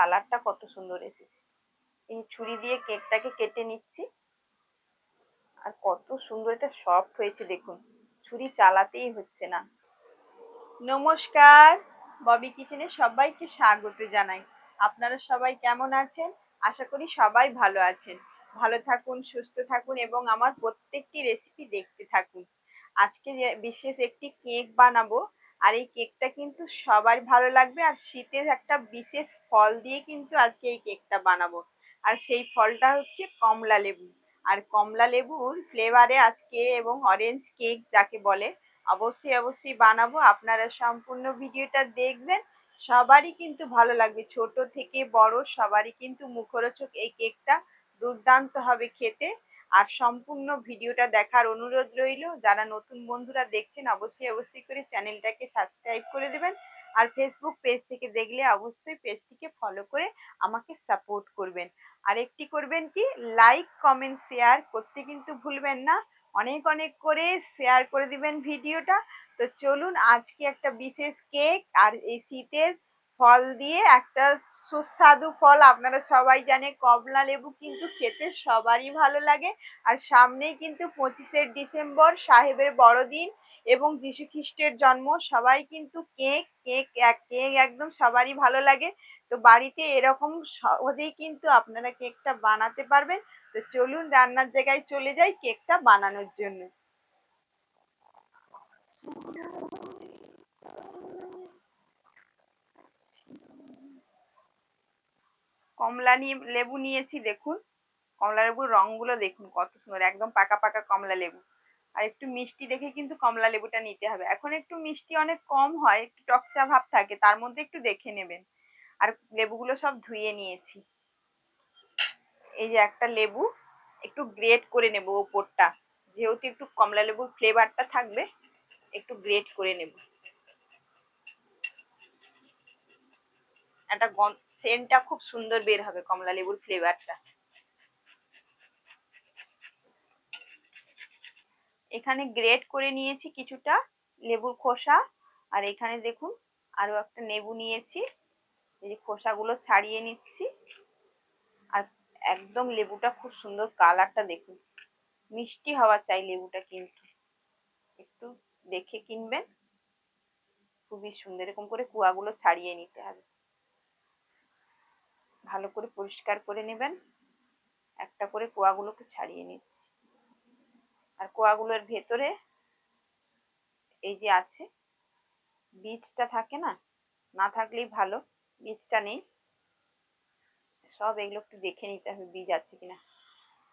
কালারটা কত সুন্দর এসেছে। এই ছুরি দিয়ে কেকটাকে কেটে নিচ্ছি। আর কত সুন্দর এটা সফট হয়েছে দেখুন। ছুরি চালাতেই হচ্ছে না। নমস্কার, ববি কিচেনে সবাইকে স্বাগত জানাই। আপনারা সবাই কেমন আছেন? আশা করি সবাই ভালো আছেন। ভালো থাকুন, সুস্থ থাকুন এবং আমার প্রত্যেকটি রেসিপি দেখতে থাকুন। আজকে বিশেষ একটি কেক বানাবো আর এই কেকটা কিন্তু সবার ভালো লাগবে। আর শীতের একটা বিশেষ ফল দিয়ে কিন্তু আজকে এই কেকটা বানাবো। আর সেই ফলটা হচ্ছে কমলা লেবু। আর কমলা লেবুর ফ্লেভারে আজকে এবং অরেঞ্জ কেক যাকে বলে, অবশ্যই অবশ্যই বানাবো। আপনারা সম্পূর্ণ ভিডিওটা দেখবেন। সবারই কিন্তু ভালো লাগবে। ছোট থেকে বড় সবারই কিন্তু মুখরোচক এই কেকটা দুর্দান্ত হবে খেতে। আর সম্পূর্ণ ভিডিওটা দেখার অনুরোধ রইল। যারা নতুন বন্ধুরা দেখছেন, অবশ্যই অবশ্যই করে চ্যানেলটাকে সাবস্ক্রাইব করে দেবেন। আর ফেসবুক পেজ থেকে দেখলে অবশ্যই পেজটিকে ফলো করে আমাকে সাপোর্ট করবেন। আর একটি করবেন কি লাইক কমেন্ট শেয়ার করতে কিন্তু ভুলবেন না। অনেক অনেক করে শেয়ার করে দিবেন ভিডিওটা। তো চলুন, আজকে একটা বিশেষ কেক আর এই শীতের ফল দিয়ে একটা সুস্বাদু ফল আপনারা সবাই জানে, কমলা লেবু কিন্তু খেতে সবারই ভালো লাগে। আর সামনেই কিন্তু পঁচিশে ডিসেম্বর, সাহেবের বড়দিন এবং যীশু খ্রিস্টের জন্ম। সবাই কিন্তু কেক কেক কেক একদম সবারই ভালো লাগে। তো বাড়িতে এরকম সহজেই কিন্তু আপনারা কেকটা বানাতে পারবেন। তো চলুন রান্নার জায়গায় চলে যাই কেকটা বানানোর জন্য। কমলা নিয়ে, লেবু নিয়েছি, দেখুন। কমলা লেবুর রংগুলো দেখুন, কত সুন্দর, একদম পাকা পাকা কমলা লেবু। আর একটু মিষ্টি দেখে কিন্তু কমলা লেবুটা নিতে হবে। এখন একটু মিষ্টি অনেক কম হয়, একটু টকচা ভাব থাকে, তার মধ্যে একটু দেখে নেবেন। আর লেবুগুলো সব ধুয়ে নিয়েছি। এই যে একটা লেবু, একটু গ্রেট করে নেব ওপরটা। যেহেতু একটু কমলা লেবুর ফ্লেভারটা থাকবে, একটু গ্রেট করে নেব। একটা সেন্টটা খুব সুন্দর বের হবে কমলা লেবুর ফ্লেভারটা এখানে গ্রেট করে নিয়েছি কিছুটা লেবুর খোসা, আর এখানে দেখুন আরও একটা লেবু নিয়েছি। এই যে খোসাগুলো ছাড়িয়ে নিচ্ছি। আর একদম লেবুটা খুব সুন্দর কালারটা দেখুন। মিষ্টি হওয়া চাই লেবুটা কিন্তু। একটু দেখে কিনবেন। খুবই সুন্দর। এরকম করে কুয়াগুলো ছাড়িয়ে নিতে হবে। ভালো করে পরিষ্কার করে নেবেন। একটা করে কোয়াগুলোকে ছাড়িয়ে নিচ্ছি। আর কোয়াগুলোর ভেতরে এই যে আছে, বীজটা থাকে না না থাকলেই ভালো, বীজটা নেই। সব এগুলো একটু দেখে নিতে হবে বীজ আছে কিনা।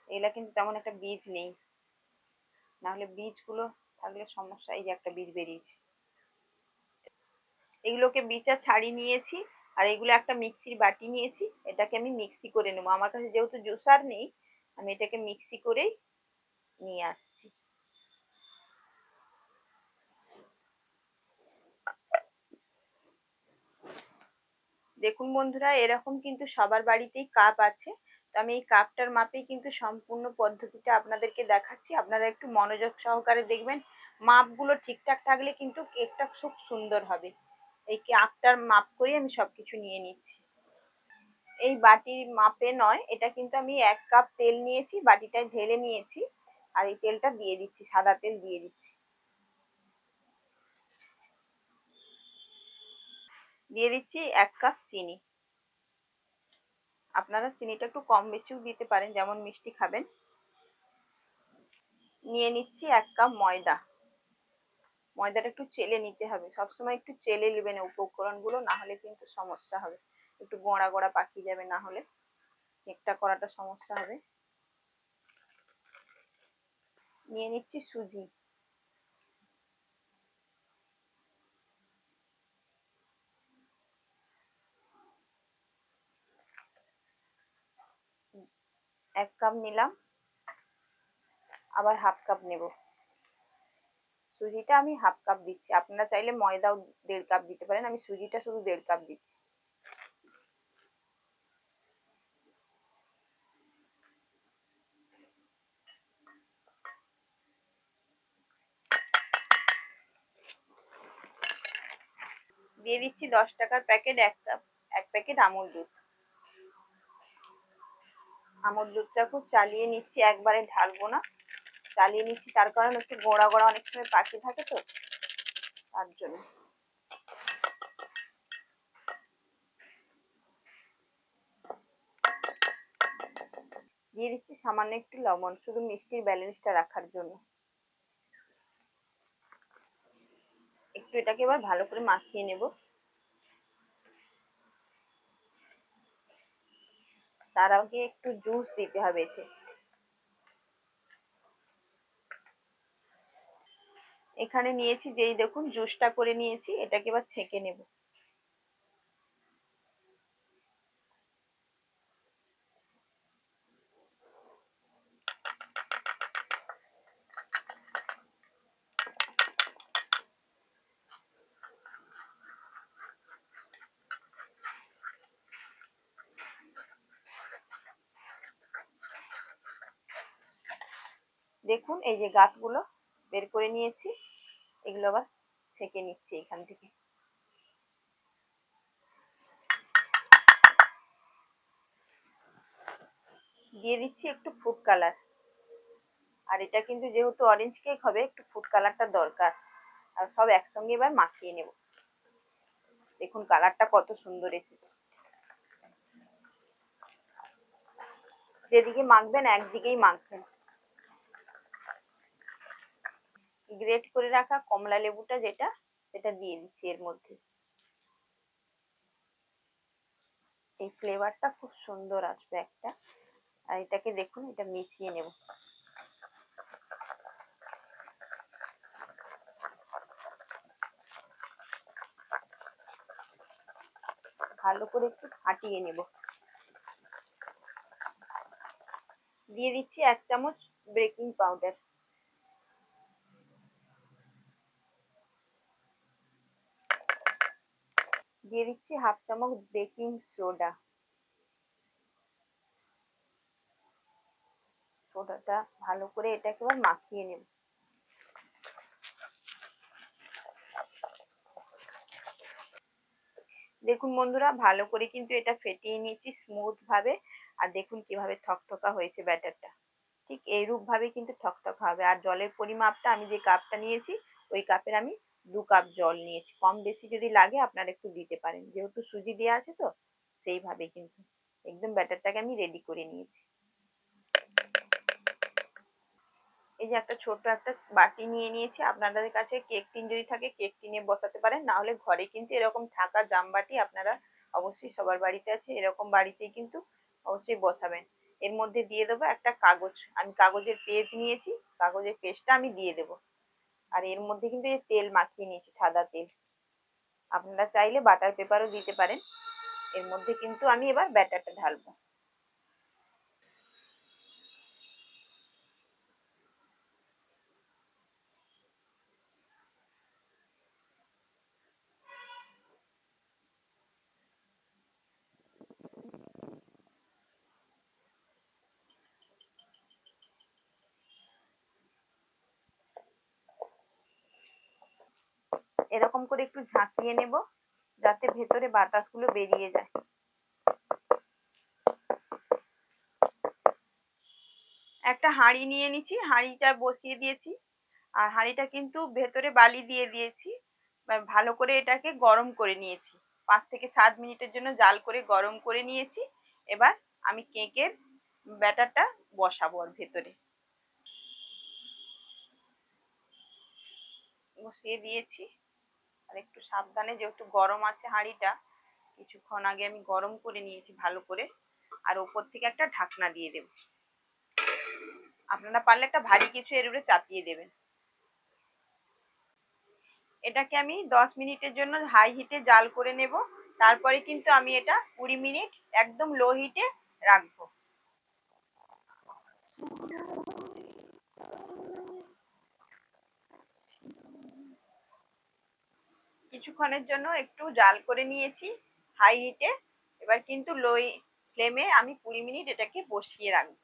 এগুলা কিন্তু তেমন একটা বীজ নেই। নাহলে বীজগুলো থাকলে সমস্যা, এই যে একটা বীজ বেরিয়েছে। এগুলোকে বীজটা ছাড়িয়ে নিয়েছি। আর এগুলো একটা মিক্সির বাটি নিয়েছি, এটাকে আমি মিক্সি করে নেব। আমার কাছে যেহেতু জুসার নেই, আমি এটাকে মিক্সি করেই নিয়ে আসছি। দেখুন বন্ধুরা, এরকম কিন্তু সবার বাড়িতেই কাপ আছে। তো আমি এই কাপটার মাপেই কিন্তু সম্পূর্ণ পদ্ধতিটা আপনাদেরকে দেখাচ্ছি। আপনারা একটু মনোযোগ সহকারে দেখবেন। মাপগুলো ঠিকঠাক থাকলে কিন্তু কেকটা খুব সুন্দর হবে। এই কাপটার মাপ করে আমি সবকিছু নিয়ে নিচ্ছি। এই বাটির মাপে নয়, এটা কিন্তু আমি এক কাপ তেল নিয়েছি বাটিটায় ঢেলে নিয়েছি, আর এই তেলটা দিয়ে দিচ্ছি, সাদা তেল দিয়ে দিচ্ছি। দিয়ে দিচ্ছি এক কাপ চিনি। আপনারা চিনিটা একটু কম বেশিও দিতে পারেন, যেমন মিষ্টি খাবেন। নিয়ে নিচ্ছি এক কাপ ময়দা। ময়দাটা একটু চেলে নিতে হবে। সবসময় একটু চেলে নেবেন উপকরণগুলো, না হলে কিন্তু সমস্যা হবে। একটু গোড়া গোড়া পাকিয়ে যাবে, না হলে কেকটা করাটা সমস্যা হবে। নিয়ে নিচ্ছি সুজি। এক কাপ নিলাম। আবার হাফ কাপ নেব। সুজিটা আমি হাফ কাপ দিচ্ছি। আপনারা চাইলে ময়দাও দেড় কাপ দিতে পারেন। আমি সুজিটা শুধু দেড় কাপ দিচ্ছি। দিয়ে দিচ্ছি দশ টাকার প্যাকেট এক কাপ এক প্যাকেট আমুল দুধ। আমল দুধটা খুব চালিয়ে নিচ্ছি, একবারে ঢালবো না। চালিয়ে নিচ্ছি, তার কারণ একটু গোড়া গোড়া অনেক সময় পাখি থাকে তো, তার জন্য। দিয়ে দিচ্ছি সামান্য একটু লবণ, শুধু মিষ্টির ব্যালেন্সটা রাখার জন্য। একটু এটাকে এবার ভালো করে মাখিয়ে নেব। তার আগে একটু জুস দিতে হবে এতে। এখানে নিয়েছি, যেই দেখুন জুসটা করে নিয়েছি, এটাকে এবার ছেঁকে নেব। দেখুন, এই যে গাছগুলো বের করে নিয়েছি। এগুলো আবার ছেঁকে নিচ্ছি এখান থেকে। দিয়ে দিচ্ছি একটু ফুড কালার আর এটা কিন্তু যেহেতু অরেঞ্জ কেক হবে, একটু ফুড কালারটা দরকার। আর সব একসঙ্গে এবার মাখিয়ে নেব। দেখুন কালারটা কত সুন্দর এসেছে। যেদিকে মাখবেন একদিকেই মাখবেন। গ্রেট করে রাখা কমলা লেবুটা যেটা, সেটা দিয়ে দিচ্ছি এর মধ্যে। এই ফ্লেভারটা খুব সুন্দর আসবে একটা। আর এটাকে দেখুন, এটা মিশিয়ে নেব। ভালো করে একটু ফাটিয়ে নেব। দিয়ে দিচ্ছি এক চামচ বেকিং পাউডার দিয়ে দিচ্ছি হাফ চামচ বেকিং সোডা। সোডাটা ভালো করে এটাকে এবার মাখিয়ে নেব। দেখুন বন্ধুরা, ভালো করে কিন্তু এটা ফেটিয়ে নিয়েছি স্মুথ ভাবে, আর দেখুন কীভাবে থকথকা হয়েছে ব্যাটারটা। ঠিক এইরূপ ভাবে কিন্তু থকথকা হবে। আর জলের পরিমাপটা আমি যে কাপটা নিয়েছি, ওই কাপের আমি দু কাপ জল নিয়েছি। কম বেশি যদি লাগে আপনারা একটু দিতে পারেন। যেহেতু সুজি দেওয়া আছে তো, সেইভাবে কিন্তু। একদম ব্যাটারটাকে আমি রেডি করে নিয়েছি। এই যে একটা ছোট একটা বাটি নিয়ে নিয়েছি। আপনাদের কাছে কেক টিন যদি থাকে কেক টিনে বসাতে পারেন। না হলে ঘরে কিন্তু এরকম থাকা জাম বাটি আপনারা অবশ্যই সবার বাড়িতে আছে। এরকম বাড়িতেই কিন্তু অবশ্যই বসাবেন। এর মধ্যে দিয়ে দেবো একটা কাগজ। আমি কাগজের পেজ নিয়েছি। কাগজের পেজটা আমি দিয়ে দেবো। আর এর মধ্যে কিন্তু এই তেল মাখিয়ে নিয়েছি, সাদা তেল। আপনারা চাইলে বাটার পেপারও দিতে পারেন। এর মধ্যে কিন্তু আমি এবার ব্যাটারটা ঢালবো। এরকম করে একটু ঝাঁকিয়ে নেব যাতে ভেতরে বাতাসগুলো বেরিয়ে যায়। একটা হাঁড়ি নিয়ে নিচ্ছি, হাঁড়িটা বসিয়ে দিয়েছি। আর হাঁড়িটা কিন্তু ভেতরে বালি দিয়ে দিয়েছি। ভালো করে এটাকে গরম করে নিয়েছি। পাঁচ থেকে সাত মিনিটের জন্য জাল করে গরম করে নিয়েছি। এবার আমি কেকের ব্যাটারটা বসাবো ওর ভেতরে। বসিয়ে দিয়েছি। আর একটু সাবধানে যেহেতু গরম আছে হাঁড়িটা, কিছুক্ষণ আগে আমি গরম করে নিয়েছি ভালো করে, আর ওপর থেকে একটা ঢাকনা দিয়ে দেব। আপনারা পারলে একটা ভারী কিছু এর উপরে চাপিয়ে দেবেন। এটাকে আমি দশ মিনিটের জন্য হাই হিটে জাল করে নেব। তারপরে কিন্তু আমি এটা কুড়ি মিনিট একদম লো হিটে রাখব। কিছুক্ষণের জন্য একটু জাল করে নিয়েছি হাই হিটে এবার কিন্তু লো ফ্লেমে আমি কুড়ি মিনিট এটাকে বসিয়ে রাখব।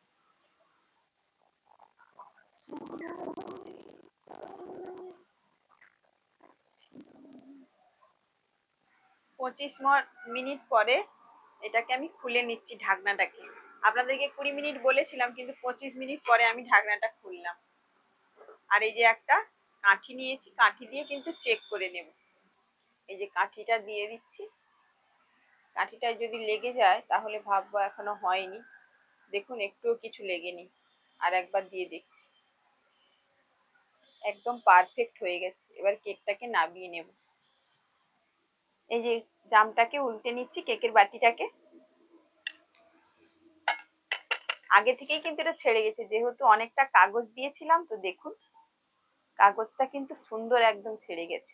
পঁচিশ মিনিট পরে এটাকে আমি খুলে নিচ্ছি ঢাকনাটাকে। আপনাদেরকে কুড়ি মিনিট বলেছিলাম, কিন্তু পঁচিশ মিনিট পরে আমি ঢাকনাটা খুললাম। আর এই যে একটা কাঠি নিয়েছি, কাঠি দিয়ে কিন্তু চেক করে নেব। এই যে কাঠিটা দিয়ে দিচ্ছি। কাঠিটায় যদি লেগে যায়, তাহলে ভাববো এখনও হয়নি। দেখুন, একটুও কিছু লেগেনি। আর একবার দিয়ে দেখছি। একদম পারফেক্ট হয়ে গেছে। এবার কেকটাকে নামিয়ে নেব। এই যে জামটাকে উল্টে নিচ্ছি কেকের বাটিটাকে। আগে থেকেই কিন্তু এটা ছেড়ে গেছে। যেহেতু অনেকটা কাগজ দিয়েছিলাম, তো দেখুন, কাগজটা কিন্তু সুন্দর একদম ছেড়ে গেছে।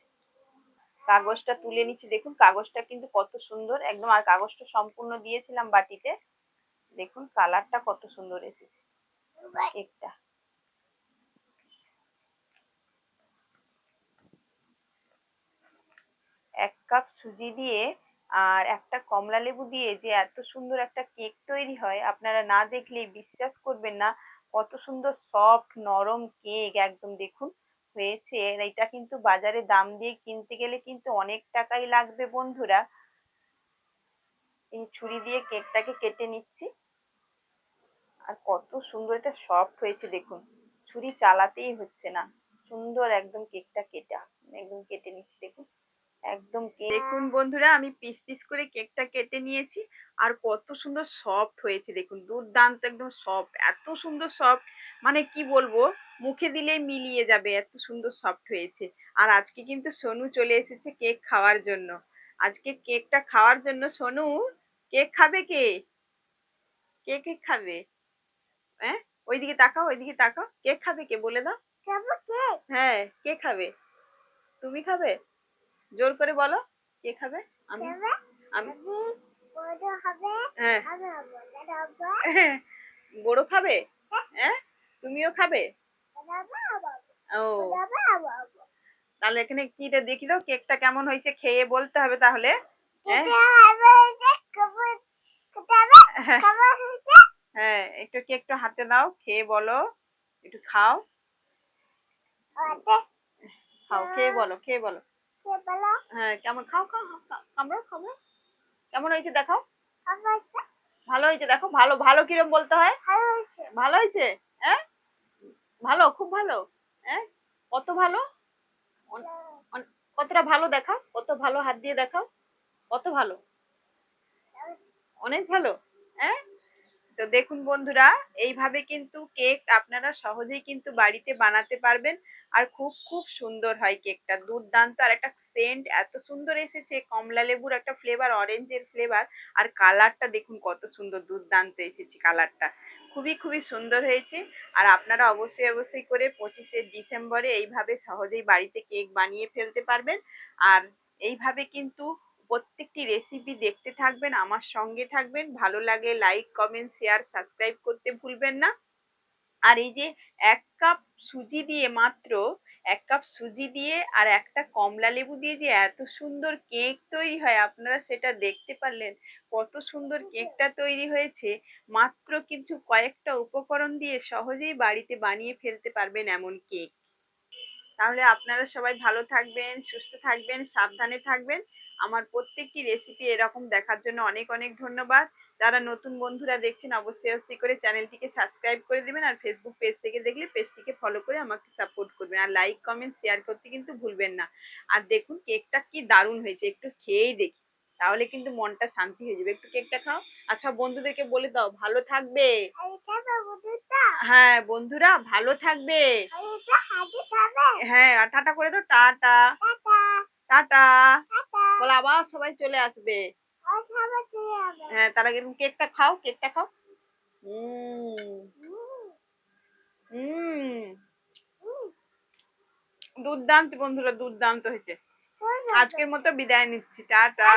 কাগজটা তুলে নিচ্ছি। দেখুন, কাগজটা কিন্তু কত সুন্দর। একদম, আর কাগজটা সম্পূর্ণ দিয়েছিলাম বাটিতে। দেখুন, কালারটা কত সুন্দর এসেছে। কেকটা এক কাপ সুজি দিয়ে আর একটা কমলা লেবু দিয়ে যে এত সুন্দর একটা কেক তৈরি হয়, আপনারা না দেখলেই বিশ্বাস করবেন না, কত সুন্দর সফট নরম কেক। একদম দেখুন হয়েছে আর এটা কিন্তু বাজারে দাম দিয়ে কিনতে গেলে কিন্তু অনেক টাকাই লাগবে বন্ধুরা। এই ছুরি দিয়ে কেকটাকে কেটে নিচ্ছি। আর কত সুন্দর এটা সফট হয়েছে দেখুন। ছুরি চালাতেই হচ্ছে না। সুন্দর একদম কেকটা কেটে, একদম কেটে নিচ্ছি দেখুন। একদম দেখুন বন্ধুরা আমি পিস পিস করে কেকটা কেটে নিয়েছি। আর কত সুন্দর সফট হয়েছে দেখুন দুর্দান্ত একদম সফট এত সুন্দর সফট মানে কি বলব মুখে দিলেই মিলিয়ে যাবে এত সুন্দর সফট হয়েছে। আর আজকে কিন্তু সোনু চলে এসেছে কেক খাওয়ার জন্য। আজকে কেকটা খাওয়ার জন্য সোনু কেক খাবে কে? কে কেক খাবে? হ্যাঁ ওইদিকে তাকাও ওইদিকে তাকাও। কেক খাবে কে? বলে দাও। হ্যাঁ কে খাবে? তুমি খাবে? জোর করে বলো কে খাবে? আমি। আমি। হ্যাঁ। হ্যাঁ। বড় খাবে? হ্যাঁ। তুমিও খাবে? ও। তাহলে এখানে কিটা দেখি দাও কেকটা কেমন হয়েছে খেয়ে বলতে হবে তাহলে। হ্যাঁ। হ্যাঁ। হ্যাঁ একটু কেকটা হাতে দাও খেয়ে বলো একটু খাও। খাও খেয়ে বলো খেয়ে বলো। হ্যাঁ কেমন? খাও খাও কামড়াও কামড়াও কেমন হয়েছে দেখাও? ভালো হয়েছে। দেখো ভালো ভালো কিরম বলতে হয়? ভালো হয়েছে। হ্যাঁ? ভালো খুব ভালো। হ্যাঁ? কত ভালো? কতটা ভালো দেখাও? কত ভালো হাত দিয়ে দেখাও? কত ভালো? অনেক ভালো। হ্যাঁ? তো দেখুন বন্ধুরা, এইভাবে কিন্তু কেক আপনারা সহজেই কিন্তু বাড়িতে বানাতে পারবেন। আর খুব খুব সুন্দর হয় কেকটা দুর্দান্ত। আর একটা সেন্ট এত সুন্দর এসেছে, কমলা লেবুর একটা ফ্লেভার অরেঞ্জের ফ্লেভার আর কালারটা দেখুন কত সুন্দর, দুর্দান্ত এসেছে কালারটা খুবই খুবই সুন্দর হয়েছে। আর আপনারা অবশ্যই অবশ্যই করে পঁচিশে ডিসেম্বরে এইভাবে সহজেই বাড়িতে কেক বানিয়ে ফেলতে পারবেন। আর এইভাবে কিন্তু প্রত্যেকটি রেসিপি দেখতে থাকবেন, আমার সঙ্গে থাকবেন। ভালো লাগে লাইক কমেন্ট শেয়ার সাবস্ক্রাইব করতে ভুলবেন না। আর এই যে এক কাপ সুজি দিয়ে মাত্র, এক কাপ সুজি দিয়ে আর একটা কমলা লেবু দিয়ে যে এত সুন্দর কেক তৈরি হয়, আপনারা সেটা দেখতে পারলেন কত সুন্দর কেকটা তৈরি হয়েছে। মাত্র কিছু কয়েকটা উপকরণ দিয়ে সহজেই বাড়িতে বানিয়ে ফেলতে পারবেন এমন কেক তাহলে আপনারা সবাই ভালো থাকবেন সুস্থ থাকবেন সাবধানে থাকবেন। আমার প্রত্যেকটি রেসিপি এরকম দেখার জন্য অনেক অনেক ধন্যবাদ। যারা নতুন বন্ধুরা দেখছেন অবশ্যই অবশ্যই করে চ্যানেলটিকে সাবস্ক্রাইব করে দিবেন আর ফেসবুক পেজ থেকে দেখলে পেজটিকে ফলো করে আমাকে সাপোর্ট করবেন। আর লাইক কমেন্ট শেয়ার করতে কিন্তু ভুলবেন না। আর দেখুন কেকটা কি দারুণ হয়েছে। একটু খেয়েই দেখি। তাহলে কিন্তু মনটা শান্তি হয়ে যাবে। একটু কেকটা খাও। আচ্ছা বন্ধুদেরকে বলে দাও ভালো থাকবে। হ্যাঁ বন্ধুরা ভালো থাকবে। হ্যাঁ টাটা করে দাও টাটা। টাটা। বলে আবার সবাই চলে আসবে। হ্যাঁ তার আগে কেকটা খাও কেকটা খাও। হুম। হুম। দুর্দান্ত বন্ধুরা দুর্দান্ত হয়েছে। আজকের মতো বিদায় নিচ্ছি টাটা.